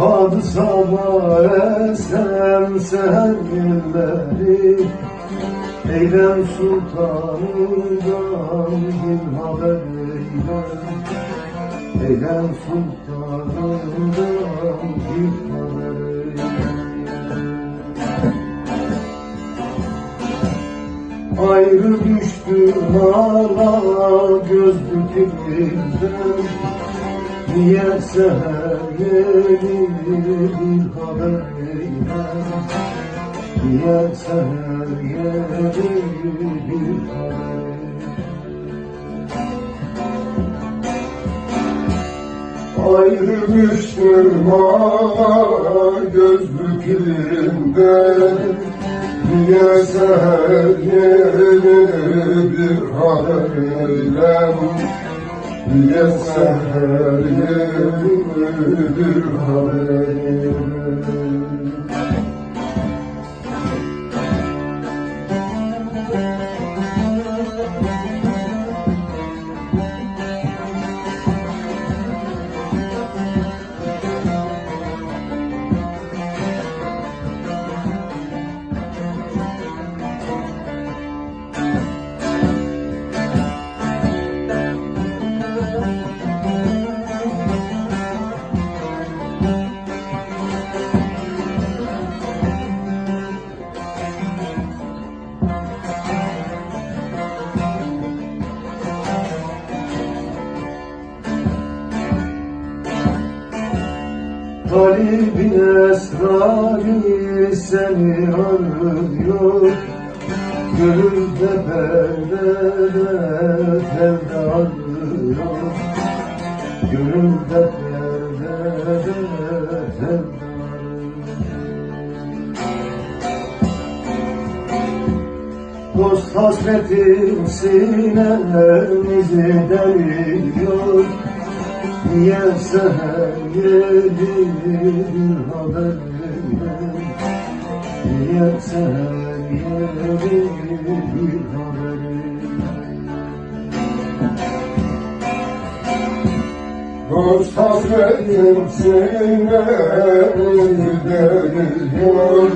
Adı sabah esem seher günleri Eylem sultanından bir haber eyle. Eylem sultanından bir haber eyle. Ayrı düştüm hala gözlük elimden Niye seher yeni bir haber eyler Niye seher yeni bir haber Ayrı hala gözlük elimden Niye seher yeni bir haber eylem Niye seher yeni bir Kalbin esrarı seni arıyor. Gönülde perdede perde arıyor. Gönülde perdede perde arıyor. Dost hasretim sinemizi deliyor Niye seher yedi bir haber ver Niye seher yedi bir haber Dost hasretim sinemizi deliyor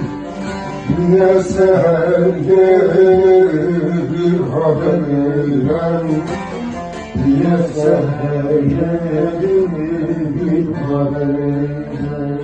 Niye seher yedi bir haber ver Niye seher eyledin bir haberine